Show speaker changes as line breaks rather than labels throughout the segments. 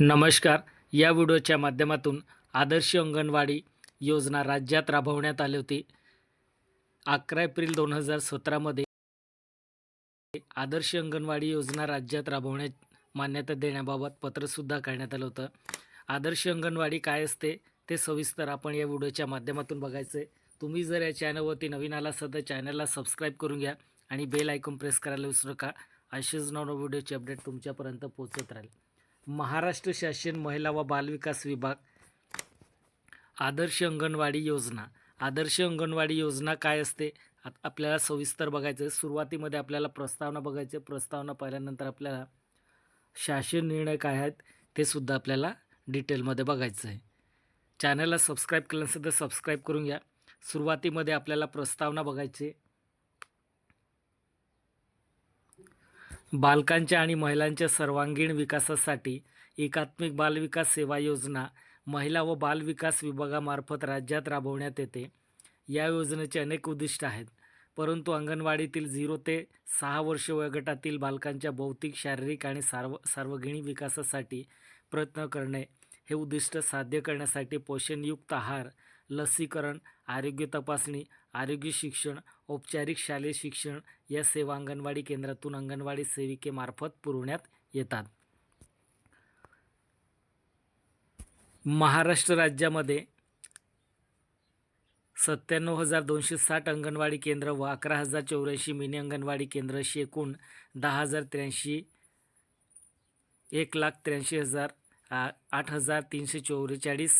नमस्कार. या व्हिडिओच्या माध्यमातून आदर्श अंगणवाडी योजना राज्यात राबवण्यात आली होती. अकरा एप्रिल दोन हजार सतरामध्ये आदर्श अंगणवाडी योजना राज्यात राबवण्यात मान्यता देण्याबाबत पत्रसुद्धा काढण्यात आलं होतं. आदर्श अंगणवाडी काय असते ते सविस्तर आपण या व्हिडिओच्या माध्यमातून बघायचं आहे तुम्ही जर या चॅनलवरती नवीन आला असाल तर चॅनलला सबस्क्राईब करून घ्या आणि बेल आयकॉन प्रेस करायला विसरू नका. असेच नवनव व्हिडिओची अपडेट तुमच्यापर्यंत पोहोचत राहील. महाराष्ट्र शासन महिला व बालविकास विभाग. आदर्श अंगणवाडी योजना. आदर्श अंगणवाडी योजना काय असते? आत- आपल्याला सविस्तर बघायचं आहे सुरुवातीमध्ये आपल्याला प्रस्तावना बघायची. आहे. प्रस्तावना पाहिल्यानंतर आपल्याला शासन निर्णय काय आहेत ते सुद्धा आपल्याला डिटेलमध्ये बघायचं आहे चॅनलला सबस्क्राईब केलं नसेल तर सबस्क्राईब करून घ्या. सुरुवातीमध्ये आपल्याला प्रस्तावना बघायची. बालकांच्या आणि महिलांच्या सर्वांगीण विकासासाठी एकात्मिक बालविकास सेवा योजना महिला व बालविकास विभागामार्फत राज्यात राबवण्यात येते. या योजनेचे अनेक उद्दिष्ट आहेत. परंतु अंगणवाडीतील झिरो ते सहा वर्ष वयोगटातील बालकांच्या भौतिक शारीरिक आणि सार्व सार्वजनिक विकासासाठी प्रयत्न करणे हे उद्दिष्ट साध्य करण्यासाठी पोषणयुक्त आहार लसीकरण आरोग्य तपासणी आरोग्य शिक्षण औपचारिक शालेय शिक्षण या सेवा अंगणवाडी केंद्रातून अंगणवाडी सेविकेमार्फत पुरवण्यात येतात. महाराष्ट्र राज्यामध्ये सत्त्याण्णव हजार दोनशे साठ अंगणवाडी केंद्र व अकरा हजार चौऱ्याऐंशी मिनी अंगणवाडी केंद्र अशी एकूण दहा हजार त्र्याऐंशी एक लाख त्र्याऐंशी हजार आ- आठ हजार तीनशे चौवेचाळीस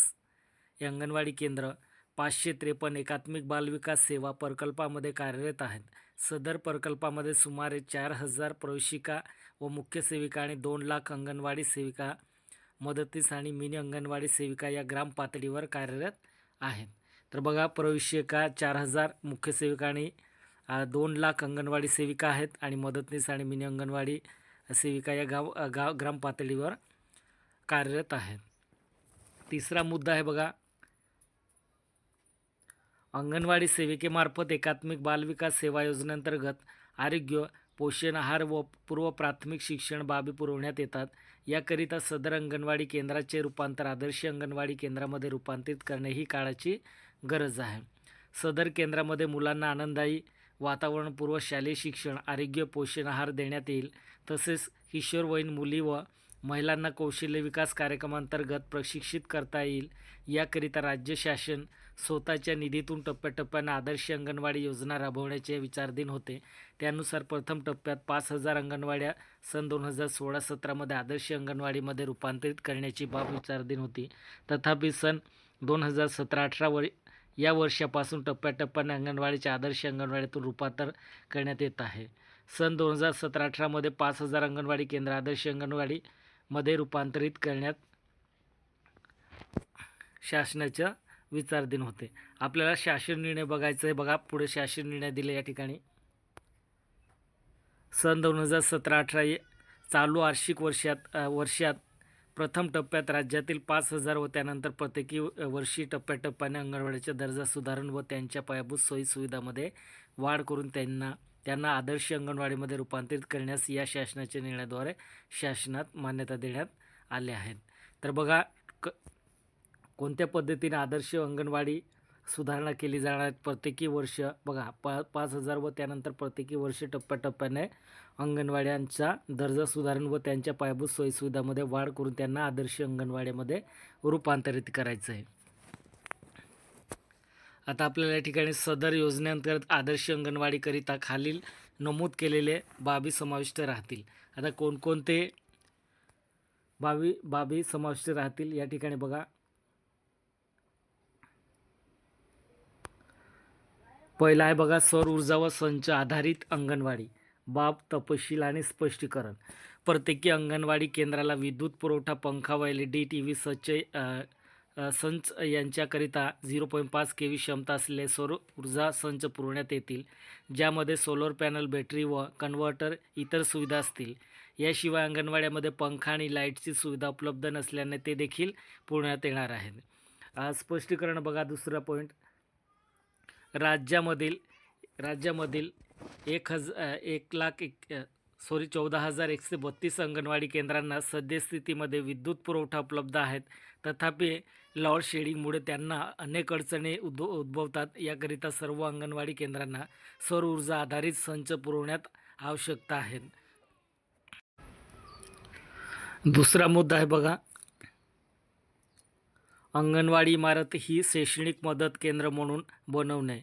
अंगणवाडी केंद्र पाचशे त्रेपन्न एकात्मिक बालविकास सेवा प्रकल्पामध्ये कार्यरत आहेत. सदर प्रकल्पामध्ये सुमारे चार हजार प्रवेशिका व मुख्य सेविका आणि दोन लाख अंगणवाडी सेविका मदतीस आणि मिनी अंगणवाडी सेविका या ग्राम पातळीवर कार्यरत आहेत. तर बघा प्रवेशिका चार हजार मुख्य सेविका आणि दोन लाख अंगणवाडी सेविका आहेत आणि मदतनीस आणि मिनी अंगणवाडी सेविका या गाव गाव ग्राम पातळीवर कार्यरत आहेत. तिसरा मुद्दा आहे बघा अंगणवाडी सेविकेमार्फत एकात्मिक बालविकास सेवा योजनेअंतर्गत आरोग्य पोषण आहार व पूर्व प्राथमिक शिक्षण बाबी पुरवण्यात येतात. याकरिता सदर अंगणवाडी केंद्राचे रूपांतर आदर्श अंगणवाडी केंद्रामध्ये रूपांतरित करणे ही काळाची गरज आहे. सदर केंद्रामध्ये मुलांना आनंददायी वातावरणपूर्व शालेय शिक्षण आरोग्य पोषण आहार देण्यात येईल. तसेच किशोरवयीन मुली व महिलांना कौशल्य विकास कार्यक्रमांतर्गत प्रशिक्षित करता येईल. याकरिता राज्य शासन स्वतःच्या निधीतून टप्प्याटप्प्यानं आदर्श अंगणवाडी योजना राबवण्याचे विचारधीन होते. त्यानुसार प्रथम टप्प्यात पाच हजार अंगणवाड्या सन दोन हजार सोळा सतरामध्ये आदर्श अंगणवाडीमध्ये रूपांतरित करण्याची बाब विचारधीन होती. तथापि सन दोन हजार सतरा अठरा वर या वर्षापासून टप्प्याटप्प्याने अंगणवाडीच्या आदर्श अंगणवाडीतून रूपांतर करण्यात येत आहे. सन दोन हजार सतरा अठरामध्ये पाच हजार अंगणवाडी केंद्र आदर्श अंगणवाडीमध्ये रूपांतरित करण्यात शासनाच्या विचारधीन होते. आपल्याला शासन निर्णय बघायचं आहे बघा. पुढे शासन निर्णय दिले या ठिकाणी. सन दोन हजार सतरा अठरा चालू आर्षिक वर्षात वर्षात प्रथम टप्प्यात राज्यातील पाच हजार व त्यानंतर प्रत्येकी वर्षी टप्प्याटप्प्याने अंगणवाडीचा दर्जा सुधारण व त्यांच्या पायाभूत सोयीसुविधामध्ये वाढ करून त्यांना त्यांना आदर्श अंगणवाडीमध्ये रूपांतरित करण्यास या शासनाच्या निर्णयाद्वारे शासनात मान्यता देण्यात आल्या आहेत. तर बघा क कोणत्या पद्धतीने आदर्श अंगणवाडी सुधारणा केली जाणार आहेत? प्रत्येकी वर्ष बघा पा पाच हजार व त्यानंतर प्रत्येकी वर्ष टप्प्याटप्प्याने अंगणवाड्यांचा दर्जा सुधारण व त्यांच्या पायाभूत सोयीसुविधामध्ये वाढ करून त्यांना आदर्श अंगणवाड्यामध्ये रूपांतरित करायचं आहे. आता आपल्याला या ठिकाणी सदर योजनेअंतर्गत आदर्श अंगणवाडीकरिता खालील नमूद केलेले बाबी समाविष्ट राहतील. आता कोणकोणते बाबी बाबी समाविष्ट राहतील या ठिकाणी बघा. पहिला आहे बघा सौर ऊर्जा व संच आधारित अंगणवाडी. बाब तपशील आणि स्पष्टीकरण. प्रत्येकी अंगणवाडी केंद्राला विद्युत पुरवठा पंखा व L E D T V सच संच यांच्याकरिता झिरो पॉईंट पाच के व्ही क्षमता असलेले सौर ऊर्जा संच पुरवण्यात येतील ज्यामध्ये सोलर पॅनल बॅटरी व कन्व्हर्टर इतर सुविधा असतील. याशिवाय अंगणवाड्यामध्ये पंखा आणि लाईटची सुविधा उपलब्ध नसल्याने ते देखील पुरवण्यात येणार आहेत. स्पष्टीकरण बघा दुसरा पॉईंट. राज्यामधील राज्यामधील एक हज एक लाख एक सॉरी चौदा हजार एकशे बत्तीस अंगणवाडी केंद्रांना सद्यस्थितीमध्ये विद्युत पुरवठा उपलब्ध आहेत. तथापि लॉड शेडिंगमुळे त्यांना अनेक अडचणी उद्भव उद्भवतात. याकरिता सर्व अंगणवाडी केंद्रांना सौर ऊर्जा आधारित संच पुरवण्यात आवश्यकता आहे दुसरा मुद्दा आहे बघा अंगणवाडी इमारत ही शैक्षणिक मदत केंद्र म्हणून बनवणे.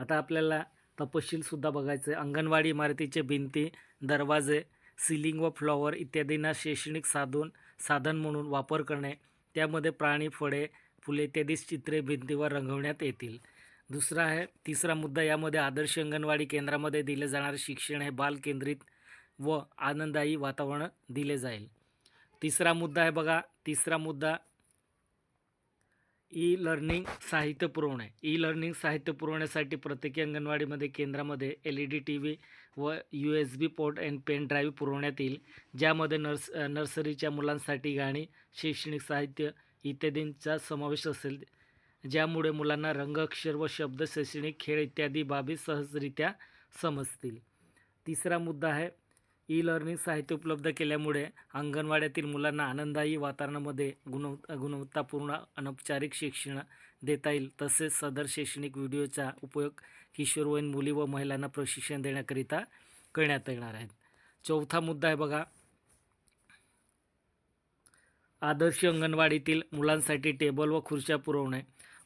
आता आपल्याला तपशीलसुद्धा बघायचं. आहे अंगणवाडी इमारतीचे भिंती दरवाजे सिलिंग व फ्लॉवर इत्यादींना शैक्षणिक साधून साधन म्हणून वापर करणे. त्यामध्ये प्राणी फळे फुले इत्यादी चित्रे भिंतीवर रंगवण्यात येतील. दुसरा आहे तिसरा मुद्दा यामध्ये आदर्श अंगणवाडी केंद्रामध्ये दिले जाणारे शिक्षण हे बाल केंद्रित व आनंददायी वातावरण दिले जाईल. तिसरा मुद्दा आहे बघा. तिसरा मुद्दा ई लर्निंग साहित्य पुरवणे. ई लर्निंग साहित्य पुरवण्यासाठी प्रत्येकी अंगणवाडीमध्ये केंद्रामध्ये L E D T V व U S B port and pen drive पुरवण्यात येईल ज्यामध्ये नर्स नर्सरीच्या मुलांसाठी गाणी शैक्षणिक साहित्य इत्यादींचा समावेश असेल. ज्यामुळे मुलांना रंग अक्षर व शब्द शैक्षणिक खेळ इत्यादी बाबी सहजरित्या समजतील. तिसरा मुद्दा आहे ई लर्निंग साहित्य उपलब्ध केल्यामुळे अंगणवाड्यातील मुलांना आनंददायी वातावरणामध्ये गुणव गुणवत्तापूर्ण अनौपचारिक शिक्षण देता येईल. तसेच सदर शैक्षणिक व्हिडिओचा उपयोग किशोरवयीन मुली व महिलांना प्रशिक्षण देण्याकरिता करण्यात येणार आहेत चौथा मुद्दा आहे बघा. आदर्श अंगणवाडीतील मुलांसाठी टेबल व खुर्च्या पुरवणे.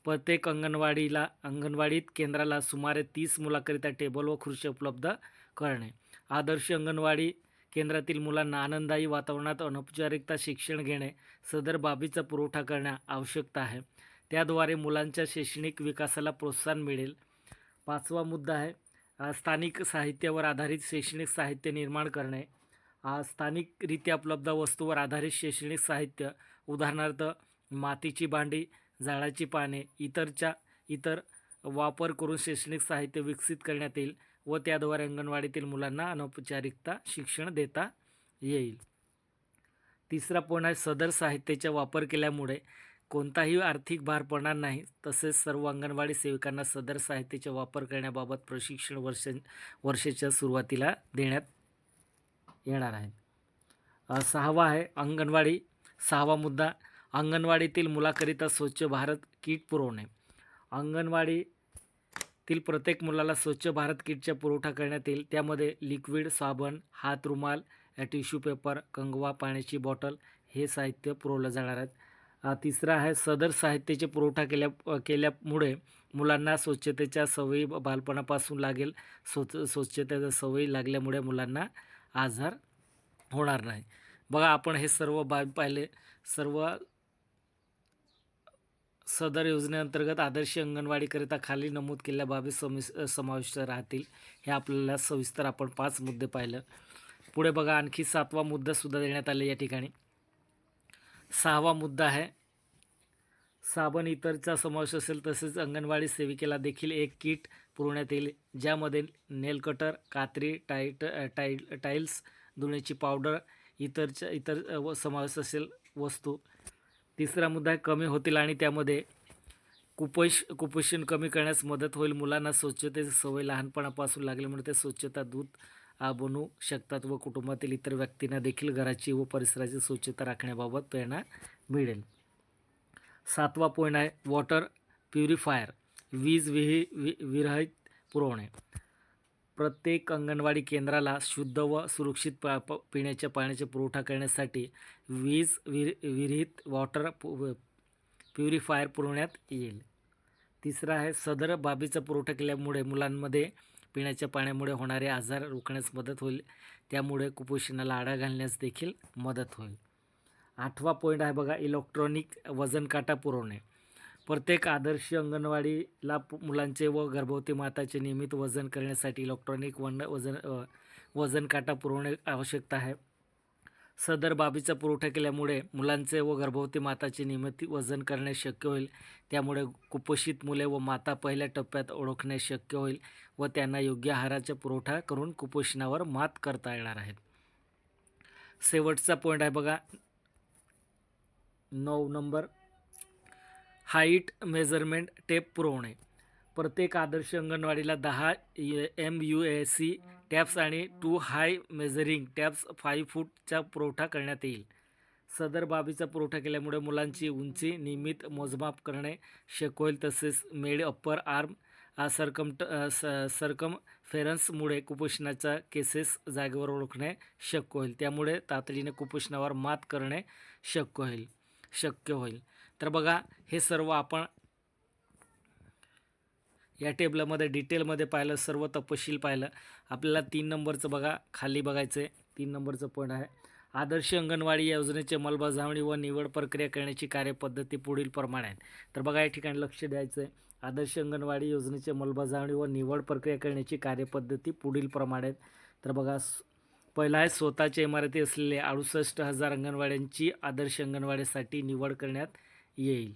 प्रत्येक अंगणवाडीला अंगणवाडीत केंद्राला सुमारे तीस मुलाकरिता टेबल व खुर्च्या उपलब्ध करणे. आदर्श अंगणवाडी केंद्रातील मुलांना आनंददायी वातावरणात अनौपचारिकता शिक्षण घेणे सदर बाबीचा पुरवठा करणे आवश्यकता आहे. त्याद्वारे मुलांच्या शैक्षणिक विकासाला प्रोत्साहन मिळेल. पाचवा मुद्दा आहे स्थानिक साहित्यावर आधारित शैक्षणिक साहित्य निर्माण करणे. स्थानिकरित्या उपलब्ध वस्तूवर आधारित शैक्षणिक साहित्य उदाहरणार्थ मातीची भांडी झाडाची पाने इतरच्या इतर वापर करून शैक्षणिक साहित्य विकसित करण्यात येईल. व त्याद्वारे अंगणवाडीतील मुलांना अनौपचारिकता शिक्षण देता येईल. तिसरा पॉईंट आहे सदर साहित्याचा वापर केल्यामुळे कोणताही आर्थिक भार पडणार नाही. तसेच सर्व अंगणवाडी सेविकांना सदर साहित्याचा वापर करण्याबाबत प्रशिक्षण वर्ष वर्षाच्या सुरुवातीला देण्यात येणार आहे. सहावा आहे अंगणवाडी सहावा मुद्दा अंगणवाडीतील मुलाकरिता स्वच्छ भारत किट पुरवणे. अंगणवाडी तील प्रत्येक मुलाला स्वच्छ भारत किटचा पुरवठा करण्यात येईल. त्यामध्ये लिक्विड साबण हात रुमाल टिश्यू पेपर कंगवा पाण्याची बॉटल हे साहित्य पुरवलं जाणार आहेत तिसरं तिसरा आहे सदर साहित्याचे पुरवठा केल्या केल्यामुळे मुलांना स्वच्छतेच्या सवयी बालपणापासून लागेल. स्वच्छ स्वच्छतेच्या सवयी लागल्यामुळे मुलांना आजार होणार नाही. बघा आपण हे सर्व बाब पाहिले सर्व सदर योजनेअंतर्गत आदर्श अंगणवाडीकरिता खाली नमूद केलेल्या बाबी समिस समाविष्ट राहतील हे आपल्याला सविस्तर आपण पाच मुद्दे पाहिलं. पुढे बघा आणखी सातवा मुद्दासुद्धा देण्यात आले या ठिकाणी. सहावा मुद्दा आहे साबण इतरचा समावेश असेल तसेच अंगणवाडी सेविकेला देखील एक किट पुरवण्यात येईल ज्यामध्ये नेल कटर कात्री टाईट टाईल टाईल्स धुण्याची पावडर इतरच्या इतर व समावेश असेल वस्तू. तिसरा मुद्दा आहे कमी होतील आणि त्यामध्ये कुपोष कुपोषण कमी करण्यास मदत होईल. मुलांना स्वच्छतेची सवय लहानपणापासून लागल्यामुळे ते स्वच्छता दूत बनू शकतात व कुटुंबातील इतर व्यक्तींना देखील घराची व परिसराची स्वच्छता राखण्याबाबत प्रेरणा मिळेल. सातवा पॉईंट आहे वॉटर प्युरिफायर वीज विहि वि विरहित पुरवणे. प्रत्येक अंगणवाडी केंद्राला शुद्ध व सुरक्षित पा प पिण्याच्या पाण्याचा पुरवठा करण्यासाठी वीज विर विरहित वॉटर पु प्युरिफायर पुरवण्यात येईल. तिसरा आहे सदर बाबीचा पुरवठा केल्यामुळे मुलांमध्ये पिण्याच्या पाण्यामुळे होणारे आजार रोखण्यास मदत होईल. त्यामुळे कुपोषणाला आळा घालण्यास देखील मदत होईल. आठवा पॉईंट आहे बघा इलेक्ट्रॉनिक वजन काटा पुरवणे. प्रत्येक आदर्श अंगणवाडीला पु- मुलांचे व गर्भवती माताचे नियमित वजन करण्यासाठी इलेक्ट्रॉनिक वन वजन वजन काटा पुरवणे आवश्यकता आहे. सदर बाबीचा पुरवठा केल्यामुळे मुलांचे व गर्भवती माताचे नियमित वजन करणे शक्य होईल. त्यामुळे कुपोषित मुले व माता पहिल्या टप्प्यात ओळखणे शक्य होईल व त्यांना योग्य आहाराचा पुरवठा करून कुपोषणावर मात करता येणार आहेत शेवटचा पॉईंट आहे बघा. नऊ नंबर. हाईट मेजरमेंट टेप पुरवणे. प्रत्येक आदर्श अंगणवाडीला दहा M U A C taps आणि two high measuring taps five फूटचा पुरवठा करण्यात येईल. सदर बाबीचा पुरवठा केल्यामुळे मुलांची उंची नियमित मोजमाप करणे शक्य होईल तसेच मेड अप्पर आर्म सरकम सरकम फेरन्समुळे कुपोषणाच्या केसेस जागेवर ओळखणे शक्य होईल. त्यामुळे तातडीने कुपोषणावर मात करणे शक्य होईल. शक्य होईल. तर बघा हे सर्व आपण या टेबलामध्ये डिटेलमध्ये पाहिलं सर्व तपशील पाहिलं. आपल्याला तीन नंबरचं बघा खाली बघायचं आहे. तीन नंबरचं पॉईंट आहे. आदर्श अंगणवाडी योजनेची अंमलबजावणी व निवड प्रक्रिया करण्याची कार्यपद्धती पुढील प्रमाणे आहेत. तर बघा या ठिकाणी लक्ष द्यायचं आहे. आदर्श अंगणवाडी योजनेची अंमलबजावणी व निवड प्रक्रिया करण्याची कार्यपद्धती पुढील प्रमाणे आहेत. तर बघा पहिला आहे स्वतःच्या इमारती असलेले अडुसष्ट हजार अंगणवाड्यांची आदर्श अंगणवाडीसाठी निवड करण्यात येईल.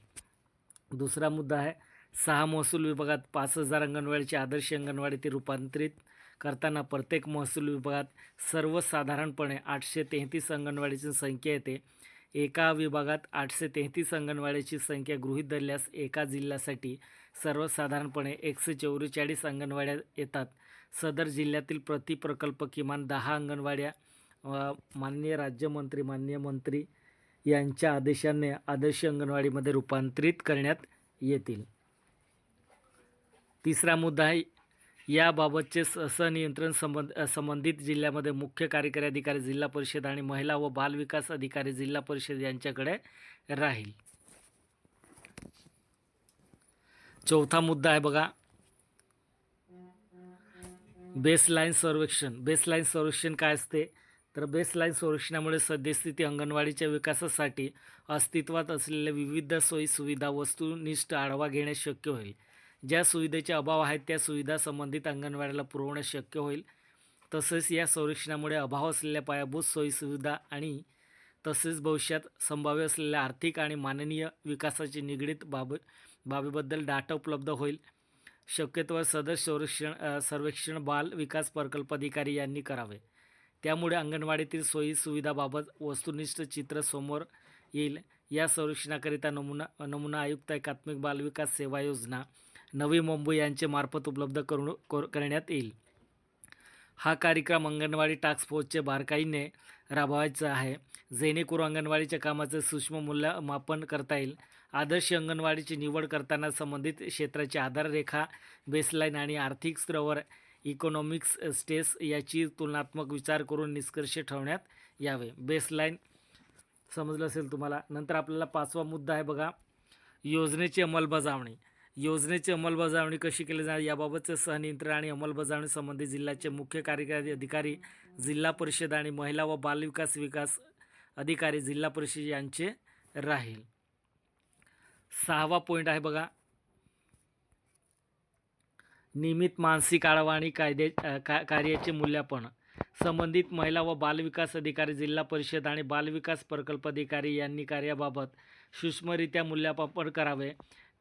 दुसरा मुद्दा आहे सहा महसूल विभागात पाच हजार अंगणवाडीची आदर्श अंगणवाडी ते रूपांतरित करताना प्रत्येक महसूल विभागात सर्वसाधारणपणे आठशे तेहतीस अंगणवाडीची संख्या येते. एका विभागात आठशे तेहतीस अंगणवाडीची संख्या गृहीत धरल्यास एका जिल्ह्यासाठी सर्वसाधारणपणे एकशे चौवेचाळीस अंगणवाड्या येतात. सदर जिल्ह्यातील प्रति प्रकल्प किमान दहा अंगणवाड्या माननीय राज्यमंत्री माननीय मंत्री यांच्या आदेशाने आदर्श अंगणवाडीमध्ये रूपांतरित करण्यात येतील. तिसरा मुद्दा आहे याबाबतचे स सनियंत्रण संबंध संबंधित जिल्ह्यामध्ये मुख्य कार्यकारी अधिकारी जिल्हा परिषद आणि महिला व बाल विकास अधिकारी जिल्हा परिषद यांच्याकडे राहील. चौथा मुद्दा आहे बघा. बेसलाईन सर्वेक्षण. बेसलाईन सर्वेक्षण काय असते? तर बेसलाईन संरक्षणामुळे सद्यस्थिती अंगणवाडीच्या विकासासाठी अस्तित्वात असलेल्या विविध सोयी सुविधा वस्तुनिष्ठ आढावा घेणे शक्य होईल. ज्या सुविधेचे अभाव आहेत त्या सुविधा संबंधित अंगणवाडीला पुरवणे शक्य होईल. तसेच या संरक्षणामुळे अभाव असलेल्या पायाभूत सोयी सुविधा आणि तसेच भविष्यात संभाव्य असलेल्या आर्थिक आणि माननीय विकासाची निगडीत बाब बाबीबद्दल डाटा उपलब्ध होईल. शक्यतोवर सदर संरक्षण सर्वेक्षण बाल विकास प्रकल्प अधिकारी यांनी करावे. त्यामुळे अंगणवाडीतील सोयी सुविधाबाबत वस्तुनिष्ठ चित्र समोर येईल. या सर्वेक्षणाकरिता नमुना नमुना आयुक्त एकात्मिक बालविकास सेवा योजना नवी मुंबई यांचे मार्फत उपलब्ध करून करण्यात येईल. हा कार्यक्रम अंगणवाडी टास्क फोर्सचे बारकाईने राबवायचा आहे. जेणेकरून अंगणवाडीच्या कामाचे सूक्ष्म मूल्यमापन करता येईल. आदर्श अंगणवाडीची निवड करताना संबंधित क्षेत्राची आधाररेखा बेसलाईन आणि आर्थिक स्तरावर इकॉनॉमिक्स स्टेस eh, याची तुलनात्मक विचार करून निष्कर्ष ठेवण्यात यावे. बेसलाईन समजलं असेल तुम्हाला. नंतर आपल्याला पाचवा मुद्दा आहे बघा. योजनेची अंमलबजावणी. योजनेची अंमलबजावणी कशी केली जाणार याबाबतचे सहनियंत्रण आणि अंमलबजावणी संबंधी जिल्ह्याचे मुख्य कार्यकारी अधिकारी जिल्हा परिषद आणि महिला व बालविकास विकास अधिकारी जिल्हा परिषद यांचे राहील. सहावा पॉईंट आहे बघा. नियमित मानसिक आढावा आणि कायदे का कार्याचे मूल्यांकन संबंधित महिला व बालविकास अधिकारी जिल्हा परिषद आणि बालविकास प्रकल्प अधिकारी यांनी कार्याबाबत सूक्ष्मरित्या मूल्यमापन करावे.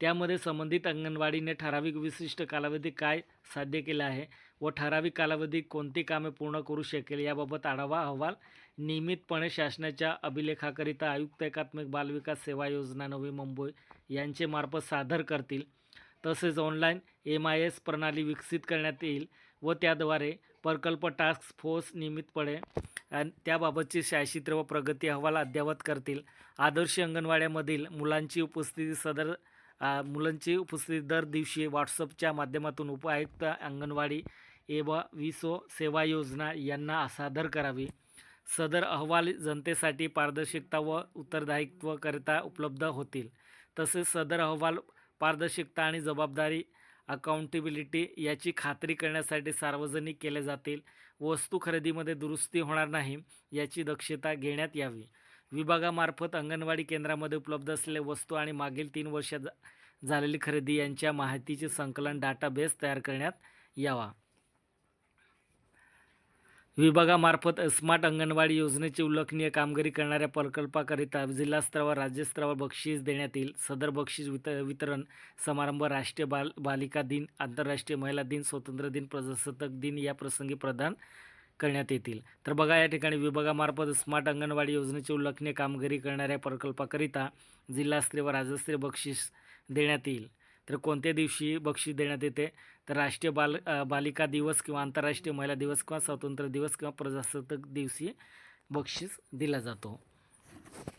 त्यामध्ये संबंधित अंगणवाडीने ठराविक विशिष्ट कालावधी काय साध्य केले आहे व ठराविक कालावधीत कोणती कामे पूर्ण करू शकेल याबाबत आढावा अहवाल नियमितपणे शासनाच्या अभिलेखाकरिता आयुक्त एकात्मिक बालविकास सेवा योजना नवी मुंबई यांचे मार्फत सादर करतील. तसेच ऑनलाईन एम आय एस प्रणाली विकसित करण्यात येईल व त्याद्वारे प्रकल्प टास्क फोर्स नियमितपणे त्याबाबतचे छायाचित्र व प्रगती अहवाल अद्ययावत करतील. आदर्श अंगणवाड्यामधील मुलांची उपस्थिती सदर मुलांची उपस्थिती दर दिवशी व्हॉट्सअपच्या माध्यमातून उपायुक्त अंगणवाडी एवा विसो सेवा योजना यांना सादर करावी. सदर अहवाल जनतेसाठी पारदर्शकता व उत्तरदायित्वकरिता उपलब्ध होतील. तसेच सदर अहवाल पारदर्शकता आणि जबाबदारी अकाउंटेबिलिटी याची खात्री करण्यासाठी सार्वजनिक केले जातील. वस्तू खरेदीमध्ये दुरुस्ती होणार नाही याची दक्षता घेण्यात यावी. विभागामार्फत अंगणवाडी केंद्रामध्ये उपलब्ध असलेल्या वस्तू आणि मागील तीन वर्षात झालेली खरेदी यांच्या माहितीचे संकलन डाटाबेस तयार करण्यात यावा. विभागामार्फत स्मार्ट अंगणवाडी योजनेची उल्लेखनीय कामगिरी करणाऱ्या प्रकल्पाकरिता जिल्हास्तरावर राज्यस्तरावर बक्षीस देण्यात येईल. सदर बक्षीस वित वितरण समारंभ राष्ट्रीय बाल बालिका दिन आंतरराष्ट्रीय महिला दिन स्वातंत्र्य दिन प्रजासत्ताक दिन या प्रसंगी प्रदान करण्यात येतील. तर बघा या ठिकाणी विभागामार्फत स्मार्ट अंगणवाडी योजनेची उल्लेखनीय कामगिरी करणाऱ्या प्रकल्पाकरिता जिल्हास्तरीय व राज्यस्तरीय बक्षीस देण्यात येईल. तर कोणत्या दिवशी बक्षीस देण्यात येते? तर राष्ट्रीय बाल बालिका दिवस किंवा आंतरराष्ट्रीय महिला दिवस किंवा स्वातंत्र्य दिवस किंवा प्रजासत्ताक दिवशी बक्षीस दिला जातो.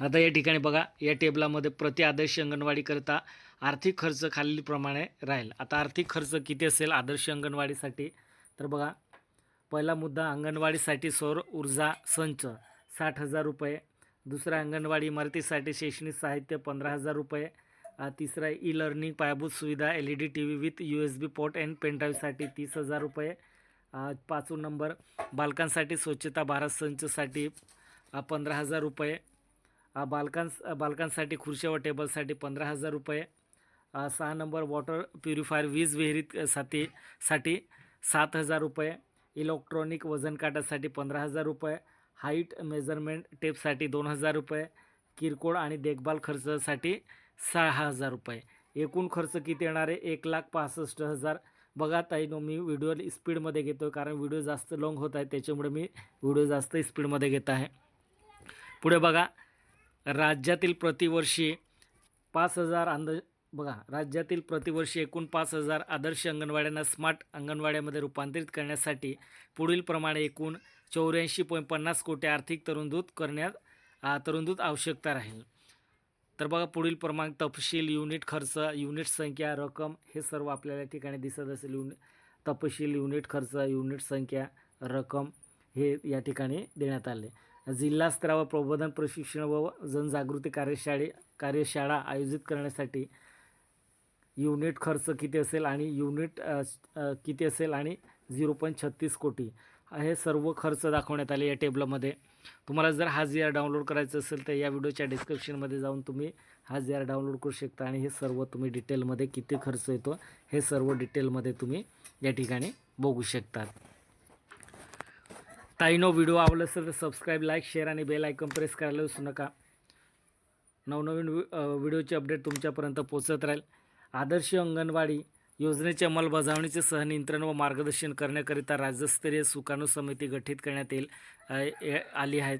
आता या ठिकाणी बघा या टेबलामध्ये प्रति आदर्श अंगणवाडीकरिता आर्थिक खर्च खालीलप्रमाणे राहील. आता आर्थिक खर्च किती असेल आदर्श अंगणवाडीसाठी? तर बघा पहिला मुद्दा अंगणवाडीसाठी सौर ऊर्जा संच साठ हजार रुपये. दुसरा अंगणवाडी इमारतीसाठी शैक्षणिक साहित्य पंधरा हजार रुपये. अ, तिसरा ई लर्निंग पायाभूत सुविधा L E D T V with U S B port and पेनड्राईव्हसाठी तीस हजार रुपये. अ, पाचवा नंबर बालकांसाठी स्वच्छता भारत संचसाठी पंधरा हजार रुपये. बालकांस बालकांसाठी खुर्च्या व टेबलसाठी पंधरा हजार रुपये. सहा नंबर वॉटर प्युरिफायर वीज विहिरीत साठी साठी सात हजार रुपये. इलेक्ट्रॉनिक वजन काटासाठी पंधरा हजार रुपये. हाईट मेजरमेंट टेपसाठी दोन हजार रुपये. किरकोळ आणि देखभाल खर्चासाठी सहा हजार रुपये. एकूण खर्च किती येणार आहे? एक लाख पासष्ट हजार. बघा ताई नो मी व्हिडिओ स्पीडमध्ये घेतो आहे कारण व्हिडिओ जास्त लॉंग होत आहे त्याच्यामुळे मी व्हिडिओ जास्त स्पीडमध्ये घेत आहे. पुढे बघा राज्यातील प्रतिवर्षी पाच हजार अंद बघा राज्यातील प्रतिवर्षी एकूण पाच हजार आदर्श अंगणवाड्यांना स्मार्ट अंगणवाड्यामध्ये रूपांतरित करण्यासाठी पुढीलप्रमाणे एकूण चौऱ्याऐंशी पॉईंट पन्नास कोटी आर्थिक तरंदूत करण्यात आ, आवश्यकता राहील. तर बघा पुढील प्रमाण तपशील युनिट खर्च युनिट संख्या रक्कम हे सर्व आपल्याला ठिकाणी दिसत असेल. युनि तपशील युनिट खर्च युनिट संख्या रक्कम हे या ठिकाणी देण्यात आले. जिल्हा स्तरावर प्रबोधन प्रशिक्षण व जनजागृती कार्यशाळे कार्यशाळा आयोजित करण्यासाठी युनिट खर्च किती असेल आणि युनिट किती असेल आणि झिरो पॉईंट छत्तीस कोटी हे सर्व खर्च दाखवण्यात आले या टेबलमध्ये. तुम्हाला जर हा जी आर डाउनलोड करायचं असेल तर या व्हिडिओच्या डिस्क्रिप्शनमध्ये जाऊन तुम्ही हा जी आर डाउनलोड करू शकता आणि हे सर्व तुम्ही डिटेलमध्ये किती खर्च येतो हे सर्व डिटेलमध्ये तुम्ही या ठिकाणी बघू शकतात. ताईनो व्हिडिओ आवडला असेल तर सबस्क्राईब लाईक शेअर आणि बेल आयकॉन प्रेस करायला विसरू नका. नवनवीन व्हिडिओचे अपडेट तुमच्यापर्यंत पोचत राहील. आदर्श अंगणवाडी योजनेच्या अंमलबजावणीचे सहनियंत्रण व मार्गदर्शन करण्याकरिता राज्यस्तरीय सुकाणू समिती गठीत करण्यात येईल आली आहेत.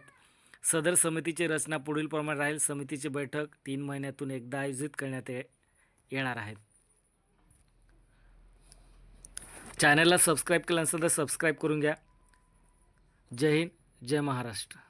सदर समितीची रचना पुढील प्रमाणे राहील. समितीची बैठक तीन महिन्यातून एकदा आयोजित करण्यात ये- येणार आहेत. चॅनलला सबस्क्राईब केलं नसेल तर सबस्क्राईब करून घ्या. जय हिंद जय महाराष्ट्र.